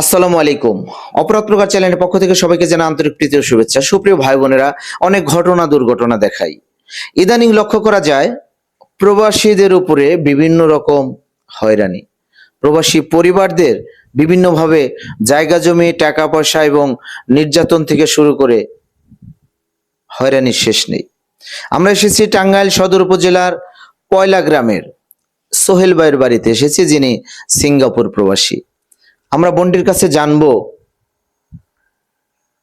আসসালামু আলাইকুম। অপরাধ প্রকার চ্যানেলের পক্ষ থেকে সবাইকে জানা আন্তরিক প্রীতি ও শুভেচ্ছা। সুপ্রিয় ভাই বোনেরা অনেক ঘটনা দুর্ঘটনা দেখাই। ইদানিং লক্ষ্য করা যায়, প্রবাসীদের উপরে বিভিন্ন রকম হয়রানি। প্রবাসী পরিবারদের বিভিন্নভাবে জায়গা জমি টাকা পয়সা এবং নির্যাতন থেকে শুরু করে হয়রানির শেষ নেই। আমরা এসেছি টাঙ্গাইল সদর উপজেলার পয়লা গ্রামের সোহেল ভাইয়ের বাড়িতে। এসেছি যিনি সিঙ্গাপুর প্রবাসী। আমরা বোনটির কাছে জানব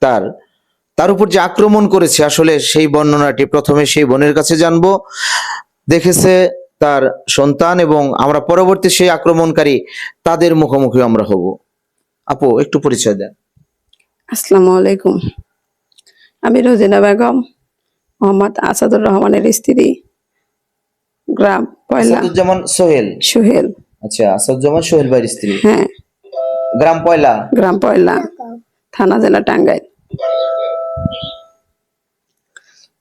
তার তার উপর যে আক্রমণ করেছে আসলে সেই বর্ণনাটি প্রথমে সেই বোনের কাছে জানব। দেখেছে তার সন্তান এবং আমরা পরবর্তী সেই আক্রমণকারী তাদের মুখোমুখি আমরা হব। আপু একটু পরিচয় দেন। আসসালামু আলাইকুম। আমি রোজিনা বেগম মোহাম্মদ আসাদুর রহমানের স্ত্রী গ্রাম পয়লা। আসাদুজ্জামান সোহেল। সুহেল। আচ্ছা আসাদুজ্জামান সোহেল ভাইয়ের স্ত্রী। হ্যাঁ। গ্রাম পয়লা? গ্রাম পয়লা থানা জেলা টাঙ্গাইল।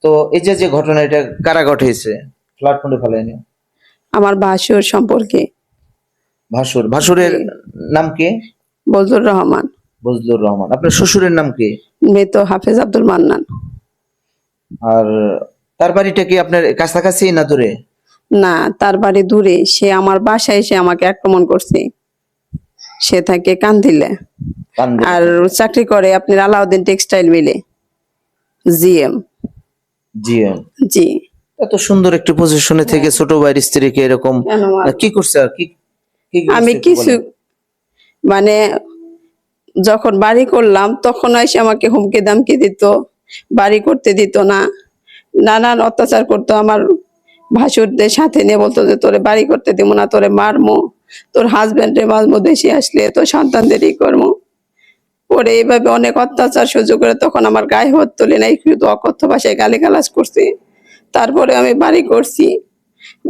তো এই যে যে ঘটনা এটা কারা ঘটেছে প্ল্যাটফর্মে ফেলায়নি? আমার ভাসুর সম্পর্কে। ভাসুর? ভাসুরের নাম কি? বজলুর রহমান। বজলুর রহমান। আপনার শ্বশুরের নাম কি? মৃত হাফেজ আব্দুল মান্নান। আর তার বাড়িটা কি আপনার কাছাকাছি না দূরে? না তার বাড়ি দূরে। সে আমার বাসায় এসে আমাকে আক্রমণ করছে। সে থাকে কান্দিলে কান্দে। আর চাকরি করে আপনার আলাউদ্দিন টেক্সটাইল মিলে। জিএম। জি জি। এত সুন্দর একটি পজিশনে থেকে ছোট ভাইয়ের স্ত্রীকে এরকম কি করছে আর কি কি আমি কিছু মানে যখন বাড়ি করলাম তখন এসে আমাকে হুমকি দামকি দিত বাড়ি করতে দিত না। নানান অত্যাচার করতো আমার ভাসুরদের সাথে নিয়ে বলতো যে তোরে বাড়ি করতে দিব না তোরে মারমো। তোর হাজবেন্ডের মাঝমো দেশে আসলে তোর সন্তানদেরই কর্ম পরে এইভাবে অনেক অত্যাচার সহ্য করে তখন আমার গায়ে হাত তুলে নাই শুধু অকথ্য ভাষায় গালি গালাজ করছি। তারপরে আমি বাড়ি করছি।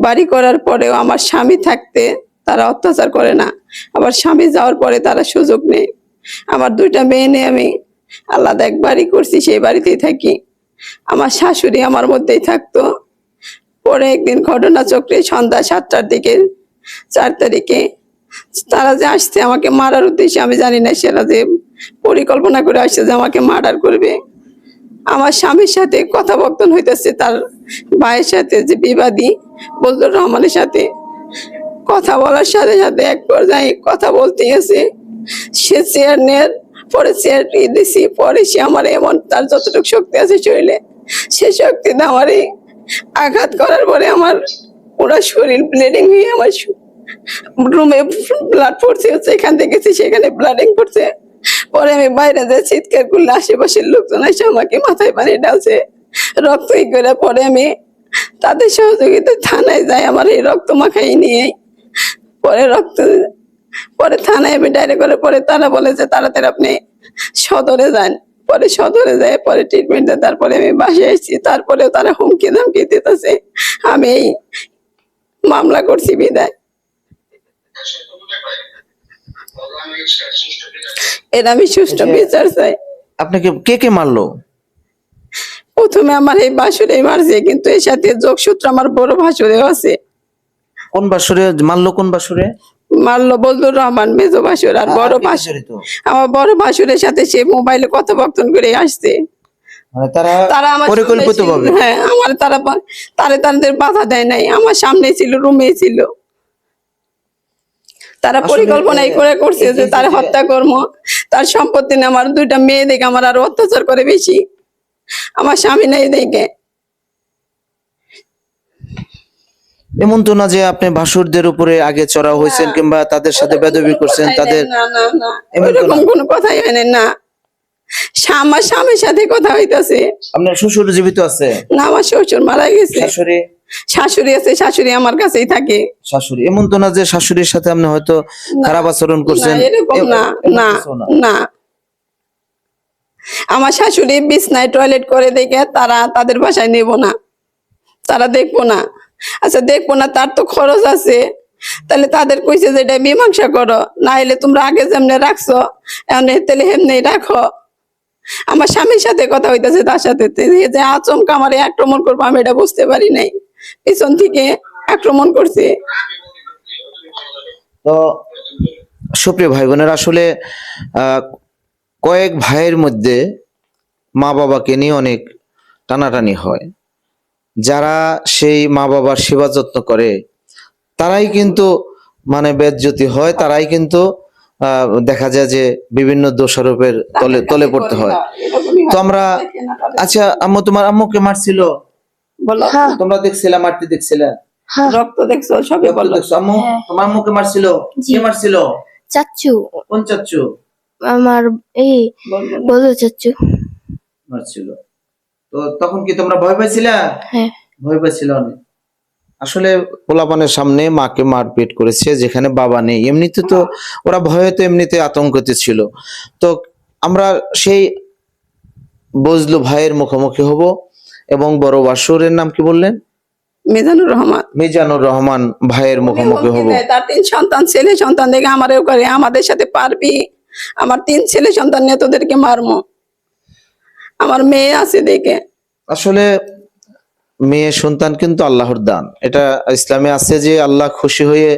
বাড়ি করার পরেও আমার স্বামী থাকতে তারা অত্যাচার করে না। আবার স্বামী যাওয়ার পরে তারা সুযোগ নেই আমার দুইটা মেয়ে নিয়ে আমি আলাদা এক বাড়ি করছি, সেই বাড়িতেই থাকি। আমার শাশুড়ি আমার মধ্যেই থাকতো। পরে একদিন ঘটনা চক্রে সন্ধ্যা সাতটার দিকে চার তারিখে। তারা যে আসছে আমাকে মারার উদ্দেশ্যে, আমি জানি না, সেরা যে পরিকল্পনা করে আসছে যে আমাকে মার্ডার করবে। আমার স্বামীর সাথে কথাবর্তন হইতেছে, তার ভাইয়ের সাথে যে বিবাদী বজলুর রহমানের সাথে। কথা বলার সাথে সাথে এক পর্যায়ে কথা বলতে গেছে সে চেয়ার নেয় পরে চেয়ার দিছি, পরে সে আমার এমন, তার যতটুকু শক্তি আছে শরীরে, সে শক্তিতে আমার আঘাত করার পরে আমার পুরো শরীর ব্লিডিং হয়ে আমার রুমে ব্লাড পড়ছে এখান থেকে সেখানে ব্লাডিং পড়ছে পরে আমি বাইরে যে চিৎকার করলে আশেপাশের লোকজন এসে আমাকে মাথায় পানি ডালছে। রক্ত ই করে পরে আমি তাদের সহযোগিতায় থানায় যাই, আমার এই রক্ত মাখাই নিয়ে। পরে রক্ত পরে থানায় আমি ডাইরেক্ট করে, পরে তারা বলে যে তাড়াতাড়ি আপনি সদরে যান। পরে সদরে যায় পরে ট্রিটমেন্ট তারপরে আমি বাসায় এসেছি। তারপরেও তারা হুমকি ধামকি দিতেছে। আমি মামলা করছি বিদায়। এর আমি সুষ্ঠু বিচার চাই। আপনাকে কে কে মারলো? প্রথমে আমার এই বাসুরে মারছে কিন্তু এর সাথে যোগসূত্র আমার বড় ভাসুরেও আছে। কোন বাসুরে? মারলো কোন বাসুরে? মারলো বলদুর রহমান মেজো বাসুর আর বড় বাসুর? আমার বড় বাসুরের সাথে সে মোবাইলে কথোপকথন করে আসছে। তারা তারা আমার হ্যাঁ আমার তারা বা- তাদের বাধা দেয় নাই। আমার সামনে ছিল রুমে ছিল। তারা পরিকল্পনাই করে করছে যে যে- তার হত্যা কর্ম তার সম্পত্তি আমার দুইটা মেয়ে দেখে আমার আরও অত্যাচার করে বেশি। আমার স্বামী নেই দেখে। এমন তো না যে আপনি ভাসুরদের উপরে আগে চড়া হয়েছেন কিংবা তাদের সাথে বেদবি করছেন তাদের না। কোনো কথাই হয় না। আমার স্বামীর সাথে কথা হইতাছে। আপনার শ্বশুর জীবিত আছে? না আমার শ্বশুর মারা গেছে। শাশুড়ি? শাশুড়ি আছে শাশুড়ি আমার কাছেই থাকে। শাশুড়ি? এমন তো না যে শাশুড়ির সাথে আপনি হয়তো খারাপ আচরণ করছেন। না, এরকম না না। আমার শাশুড়ি বিছনায় টয়লেট করে দেখে তারা তাদের বাসায় নেব না। তারা দেখব না। আচ্ছা দেখব না তার তো খরচ আছে। তাহলে তাদের কইছে যে এটা মীমাংসা করো। না হলে তোমরা আগে যেমনে রাখছো এখন তাহলে হেমনি রাখো। আমার স্বামীর সাথে কথা হইতেছে, তার সাথে। যে আচমকা আমার আক্রমণ করব, আমি এটা বুঝতে পারি নাই। পিছন থেকে আক্রমণ করছে। তো সুপ্রিয় ভাই বোনের আসলে কয়েক ভাইয়ের মধ্যে মা বাবাকে নিয়ে অনেক টানাটানি হয়। যারা সেই মা বাবার সেবা যত্ন করে, তারাই কিন্তু মানে বেজ্জতি হয়, তারাই কিন্তু দেখা যায় যে বিভিন্ন দোষারোপের তলে তলে পড়তে হয়। তো আমরা আচ্ছা আম্মু তোমার আম্মুকে মারছিল? বলো। তোমরা দেখছিলা মারতে দেখছিলা? রক্ত দেখছ সবই রক্ত বলো। দেখছ? আম্মু হ্যাঁ। তোমার আম্মুকে মারছিল। কে মারছিল? চাচ্চু। কোন চাচ্ছু আমার এই বলো চাচ্চু। মারছিল। তো তখন কি তোমরা ভয় পাইছিলা? হ্যাঁ। ভয় পাইছিল অনেক। আসলে পোলাপানের সামনে মাকে মারপিট করেছে যেখানে বাবা নেই। এমনিতে তো ওরা ভয়ে তো এমনিতে আতঙ্কিত ছিল। তো আমরা সেই বজলু ভাইয়ের মুখোমুখি হব এবং বড় বাসুরের নাম কি বললেন? মিজানুর রহমান। মিজানুর রহমান ভাইয়ের মুখোমুখি হব। তার তিন সন্তান ছেলে সন্তান দেখে আমারও করে আমাদের সাথে পারবি। আমার তিন ছেলে সন্তান নিয়ে তোদেরকে মারমো। আমার মেয়ে আছে দেখে। আসলে মেয়ে সন্তান কিন্তু আল্লাহর দান। এটা ইসলামে আছে যে আল্লাহ খুশি হয়ে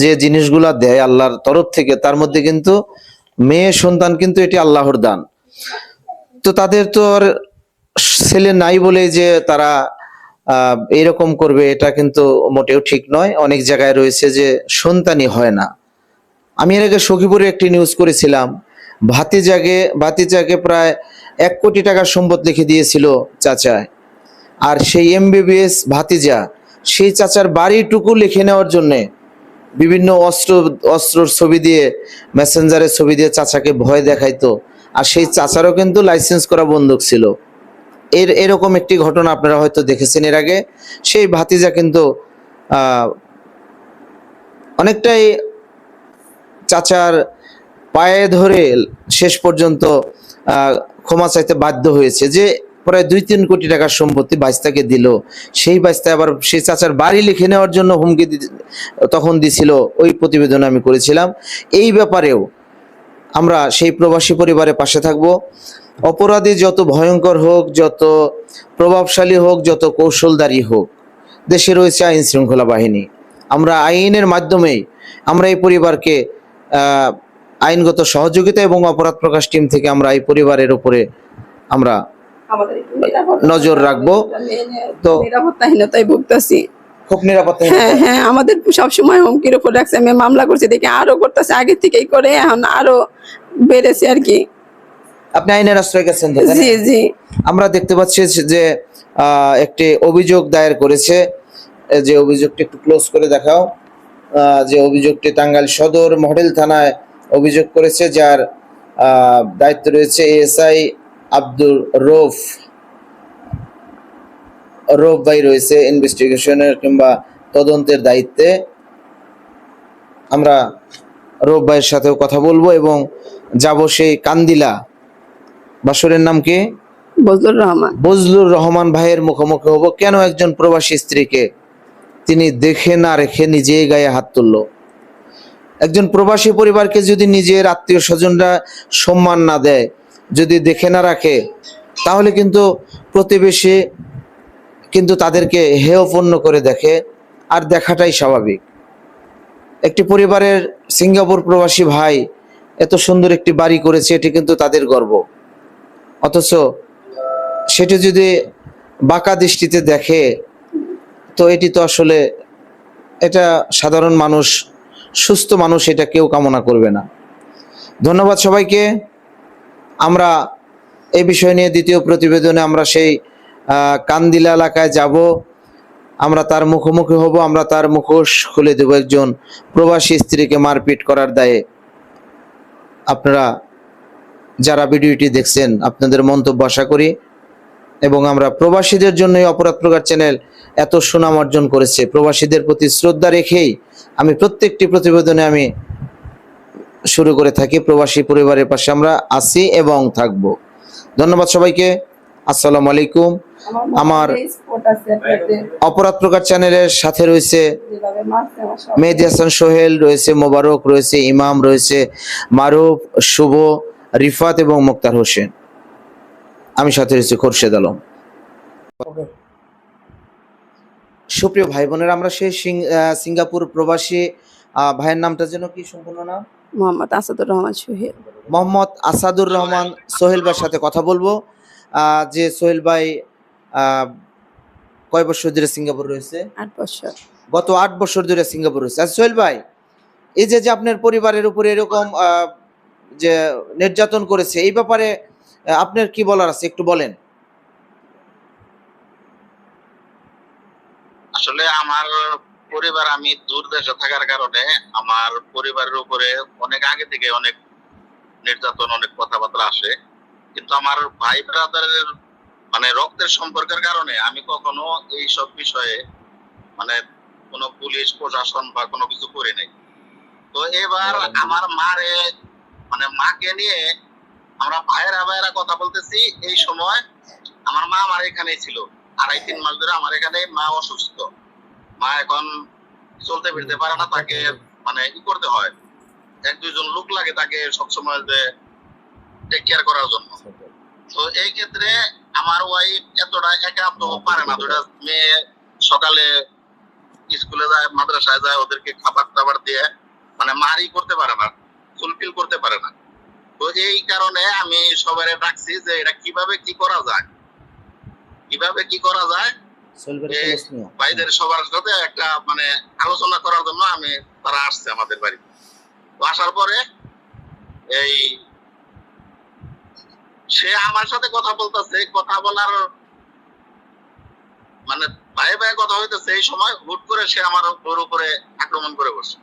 যে জিনিসগুলা দেয় আল্লাহর তরফ থেকে তার মধ্যে কিন্তু মেয়ে সন্তান কিন্তু এটি আল্লাহর দান। তো তাদের তো আর ছেলে নাই বলে যে তারা আহ, এইরকম করবে এটা কিন্তু মোটেও ঠিক নয়। অনেক জায়গায় রয়েছে যে সন্তানই হয় না। আমি এর আগে সখীপুরে একটি নিউজ করেছিলাম। ভাতিজাকে ভাতিজাকে প্রায় এক কোটি টাকার সম্পদ লিখে দিয়েছিল চাচায়। আর সেই এমবিবিএস ভাতিজা, সেই চাচার বাড়িটুকু লিখে নেওয়ার জন্যে বিভিন্ন অস্ত্র, অস্ত্রর ছবি দিয়ে, মেসেঞ্জারের ছবি দিয়ে চাচাকে ভয় দেখাইতো। আর সেই চাচারও কিন্তু লাইসেন্স করা বন্দুক ছিল। এর, এরকম একটি ঘটনা আপনারা হয়তো দেখেছেন এর আগে। সেই ভাতিজা কিন্তু অনেকটাই চাচার পায়ে ধরে শেষ পর্যন্ত ক্ষমা চাইতে বাধ্য হয়েছে যে প্রায় দুই তিন কোটি টাকার সম্পত্তি বাইস্তাকে দিল। সেই বাইস্তা আবার সেই চাচার বাড়ি লিখে নেওয়ার জন্য হুমকি তখন দিছিল, ওই প্রতিবেদন আমি করেছিলাম। এই ব্যাপারেও আমরা সেই প্রবাসী পরিবারের পাশে থাকব। অপরাধী যত ভয়ঙ্কর হোক, যত প্রভাবশালী হোক, যত কৌশলদারি হোক, দেশে রয়েছে আইন শৃঙ্খলা বাহিনী। আমরা আইনের মাধ্যমেই আমরা এই পরিবারকে আইনগত সহযোগিতা এবং অপরাধ প্রকাশ টিম থেকে আমরা এই পরিবারের উপরে আমরা নজর রাখব। তো নিরাপত্তাহীনতায় ভুগতেছি। খুব নিরাপত্তা হ্যাঁ হ্যাঁ আমাদের সবসময় হুমকির উপর রাখছে। আমি মামলা করছি দেখি আরও করতেছে। আগে থেকেই করে এখন আরও বেড়েছে আর কি। আপনি আইনের আশ্রয় গেছেন? জি জি। আমরা দেখতে পাচ্ছি যে একটি অভিযোগ দায়ের করেছে। যে অভিযোগটি একটু ক্লোজ করে দেখাও। যে অভিযোগটি টাঙ্গাইল সদর মডেল থানায় অভিযোগ করেছে যার দায়িত্ব রয়েছে এএসআই আব্দুর রৌফ। রৌফ ভাই রয়েছে ইনভেস্টিগেশনের কিংবা তদন্তের দায়িত্বে। আমরা রৌফ ভাইয়ের সাথেও কথা বলব এবং যাব সেই কান্দিলা। বাসরের নাম কি? বজলুর রহমান। বজলুর রহমান ভাইয়ের মুখোমুখি হব। কেন একজন প্রবাসী স্ত্রীকে তিনি দেখে না রেখে নিজেই গায়ে হাত তুললো? একজন প্রবাসী পরিবারকে যদি নিজের আত্মীয় স্বজনরা সম্মান না দেয় যদি দেখে না রাখে, তাহলে কিন্তু প্রতিবেশী কিন্তু তাদেরকে হেয়পূর্ণ করে দেখে, আর দেখাটাই স্বাভাবিক। একটি পরিবারের সিঙ্গাপুর প্রবাসী ভাই এত সুন্দর একটি বাড়ি করেছে, এটি কিন্তু তাদের গর্ব। অথচ সেটি যদি বাঁকা দৃষ্টিতে দেখে, তো এটি তো আসলে এটা সাধারণ মানুষ, সুস্থ মানুষ, এটা কেউ কামনা করবে না। ধন্যবাদ সবাইকে। আমরা এই বিষয় নিয়ে দ্বিতীয় প্রতিবেদনে আমরা সেই কান্দিলা এলাকায় যাব। আমরা তার মুখোমুখি হব, আমরা তার মুখোশ খুলে দেব একজন প্রবাসী স্ত্রীকে মারপিট করার দায়ে। আপনারা যারা ভিডিওটি দেখছেন, আপনাদের মন্তব্য আশা করি। এবং আমরা প্রবাসীদের জন্য অপরাধ প্রকার চ্যানেল এত সুনাম অর্জন করেছে। প্রবাসীদের প্রতি শ্রদ্ধা রেখেই আমি প্রত্যেকটি প্রতিবেদনে আমি শুরু করে থাকি, প্রবাসী পরিবারের পাশে আমরা আছি এবং থাকব। ধন্যবাদ সবাইকে। আসসালামু আলাইকুম। আমার অপরাধ প্রকার চ্যানেলের সাথে রয়েছে মেহেদি হাসান সোহেল, রয়েছে মোবারক, রয়েছে ইমাম, রয়েছে মারুফ, শুভ, রিফাত এবং মুক্তার হোসেন। আমি সাথে রয়েছে খোরশেদ আলম। সুপ্রিয় ভাই বোনেরা, আমরা সেই সিঙ্গাপুর প্রবাসী ভাইয়ের নামটা যেন কি সম্পূর্ণ নাম? মোহাম্মদ আসাদুর রহমান সোহেল। মোহাম্মদ আসাদুর রহমান সোহেল ভাইয়ের সাথে কথা বলব। যে সোহেল ভাই কয় বছর ধরে সিঙ্গাপুর রয়েছে? আট বছর। গত আট বছর ধরে সিঙ্গাপুর রয়েছে। আচ্ছা সোহেল ভাই এই যে যে আপনার পরিবারের উপরে এরকম আহ, যে নির্যাতন করেছে এই ব্যাপারে আপনার কি বলার আছে? একটু বলেন। আসলে আমার পরিবার আমি দূর দেশে থাকার কারণে আমার পরিবারের উপরে অনেক আগে থেকে অনেক নির্যাতন অনেক কথাবার্তা আসে। কিন্তু আমার ভাই ব্রাদারের মানে রক্তের সম্পর্কের কারণে আমি কখনো এই সব বিষয়ে মানে কোনো পুলিশ প্রশাসন বা কোনো কিছু করি নাই। তো এবার আমার মারে মানে মাকে নিয়ে আমরা ভাইয়েরা ভাইয়েরা কথা বলতেছি। এই সময় আমার মা আমার এখানেই ছিল। আড়াই তিন মাস ধরে আমার এখানে মা অসুস্থ। মা এখন চলতে ফিরতে পারে না তাকে মানে ই করতে হয়। এক দুইজন লোক লাগে তাকে সবসময় যে টেক কেয়ার করার জন্য। তো এই ক্ষেত্রে আমার ওয়াইফ এতটা একা তো পারে না। দুটা মেয়ে সকালে স্কুলে যায় মাদ্রাসায় যায় ওদেরকে খাবার দাবার দিয়ে মানে মারি করতে পারে না ফুলফিল করতে পারে না। তো এই কারণে আমি সবাই ডাকছি যে এটা কীভাবে কি করা যায়? কীভাবে কি করা যায়? ভাইদের সবার সাথে একটা মানে আলোচনা করার জন্য আমি তারা আসছে আমাদের আসার পরে এই সে আমার সাথে কথা বলতেছে কথা বলার মানে ভাই ভাই কথা হইতেছে এই সময় হুট করে সে আমার ওর উপরে আক্রমণ করে বসে।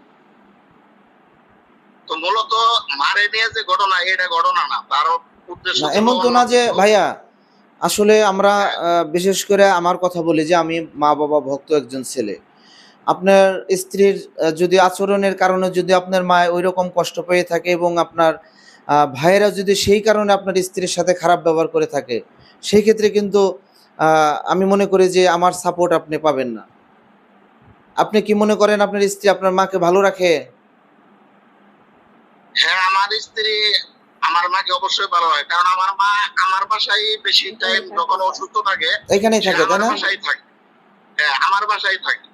তো মূলত মারে নিয়ে যে ঘটনা এটা ঘটনা না তার উদ্দেশ্য এমন তো না যে ভাইয়া আসলে আমরা বিশেষ করে আমার কথা বলি যে আমি মা বাবা ভক্ত একজন ছেলে। আপনার স্ত্রীর যদি আচরণের কারণে যদি আপনার মা ওই রকম কষ্ট পেয়ে থাকে এবং আপনার ভাইয়েরা যদি সেই কারণে আপনার স্ত্রীর সাথে খারাপ ব্যবহার করে থাকে সেই ক্ষেত্রে কিন্তু আমি মনে করি যে আমার সাপোর্ট আপনি পাবেন না। আপনি কি মনে করেন আপনার স্ত্রী আপনার মাকে ভালো রাখে? হ্যাঁ আমার স্ত্রী আমার মাকে অবশ্যই ভালো হয়। কারণ আমার মা আমার বাসায় বেশি টাইম যখন অসুস্থ থাকে এখানেই থাকে তাই না? বাসায় থাকে। হ্যাঁ আমার বাসায় থাকে।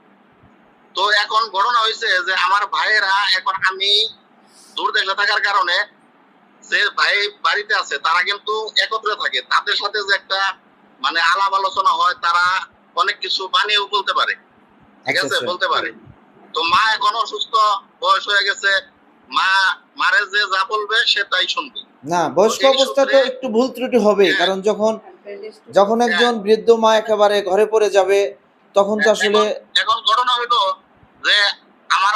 তো এখন ঘটনা হয়েছে যে আমার ভাইয়েরা এখন আমি দূর দেশে থাকার কারণে যে ভাই বাড়িতে আছে তারা কিন্তু একত্রে থাকে। তাদের সাথে যে একটা মানে আলাপ আলোচনা হয় তারা অনেক কিছু বানিয়েও বলতে পারে। ঠিক আচ্ছা আছে আচ্ছা। বলতে পারে। তো মা এখন অসুস্থ বয়স হয়ে গেছে। মা মারে যে যা বলবে সে তাই শুনবে। না বয়স্ক অবস্থা তো একটু ভুল ত্রুটি হবে। কারণ যখন যখন একজন বৃদ্ধ মা একেবারে ঘরে পড়ে যাবে তখন তো আসলে এখন- ঘটনা যে আমার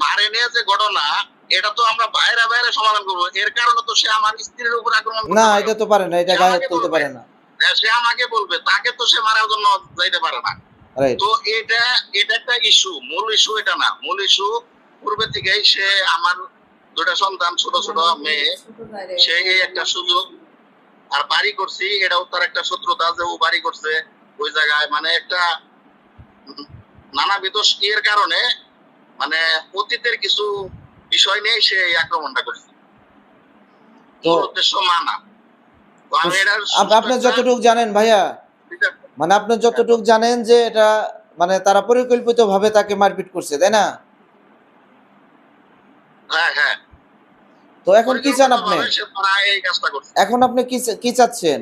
মা নিয়ে যে ঘটনা এটা তো আমরা বাইরে বাইরে সমাধান করব। এর কারণে তো সে আমার স্ত্রীর উপর আক্রমণ না এটা তো পারে না এটা গায়ে আমাকে তুলতে বলবে। পারে না। হ্যাঁ, সে আমাকে বলবে তাকে তো সে মারার জন্য যাইতে পারে না। তো এটা এটা একটা ইস্যু মূল ইস্যু এটা না। মূল ইস্যু পূর্বে থেকেই সে আমার দুটা সন্তান ছোট ছোট মেয়ে। সে এই একটা সুযোগ। আর বাড়ি করছি এটাও তার একটা শত্রুতা যে ও বাড়ি করছে ওই জায়গায়। মানে একটা উম নানাবিধ ইয়ের কারণে মানে অতীতের কিছু বিষয় নিয়ে সে এই আক্রমণটা করছে। উদ্দেশ্য মানা। আপনি যতটুকু জানেন ভাইয়া মানে আপনি যতটুকু জানেন যে এটা মানে তারা পরিকল্পিত ভাবে তাকে মারপিট করছে তাই না? হ্যাঁ হ্যাঁ। তো এখন কি চান আপনি? এখন আপনি কি চাচ্ছেন?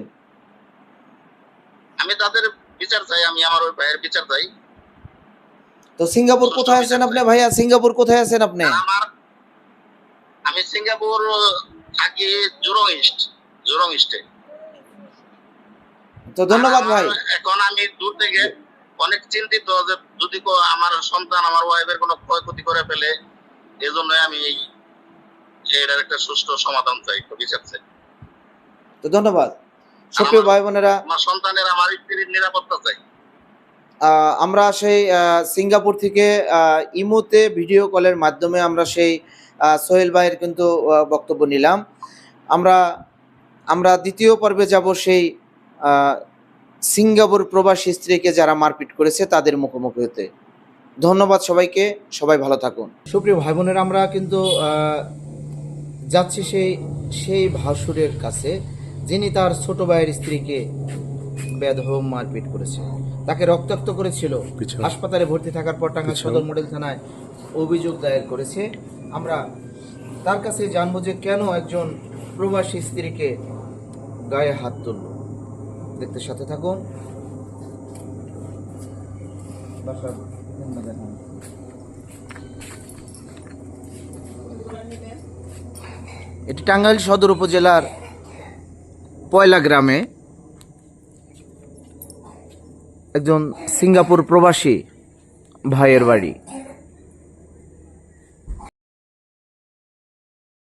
আমি তাদের বিচার চাই আমি আমার ওই ভাইয়ের বিচার চাই। তো সিঙ্গাপুর কোথায় আছেন আপনি ভাইয়া? সিঙ্গাপুর কোথায় আছেন আপনি? আমি সিঙ্গাপুর থাকি জুরং ইস্ট জুরং ইস্টে। তো ধন্যবাদ ভাই। এখন আমি দূর থেকে অনেক চিন্তিত যে যদি কো- আমার সন্তান আমার ওয়াইফের কোনো ক্ষয়ক্ষতি করে ফেলে এজন্য আমি এই এটার একটা সুষ্ঠু সমাধান চাই বিচার চাই। তো ধন্যবাদ। সুপ্রিয় ভাই বোনেরা আমার সন্তানের আমার স্ত্রীর নিরাপত্তা চাই। আমরা সেই সিঙ্গাপুর থেকে ইমোতে ভিডিও কলের মাধ্যমে আমরা সেই সোহেল ভাইয়ের কিন্তু বক্তব্য নিলাম। আমরা আমরা দ্বিতীয় পর্বে যাব সেই আহ, সিঙ্গাপুর প্রবাসী স্ত্রীকে যারা মারপিট করেছে তাদের মুখোমুখি হতে ধন্যবাদ সবাইকে সবাই ভালো থাকুন। সুপ্রিয় ভাই বোনেরা আমরা কিন্তু আহ, যাচ্ছি সেই সেই ভাসুরের কাছে যিনি তার ছোট ভাইয়ের স্ত্রীকে বেধম মারপিট করেছে। তাকে রক্তাক্ত করেছিল। হাসপাতালে ভর্তি থাকার পর টাঙ্গাইল। সদর মডেল থানায় অভিযোগ দায়ের করেছে। আমরা তার কাছে জানব যে কেন একজন প্রবাসী স্ত্রীকে গায়ে হাত তুলল। দেখতে সাথে থাকুন। এটি টাঙ্গাইল সদর উপজেলার পয়লা গ্রামে একজন সিঙ্গাপুর প্রবাসী ভাইয়ের বাড়ি।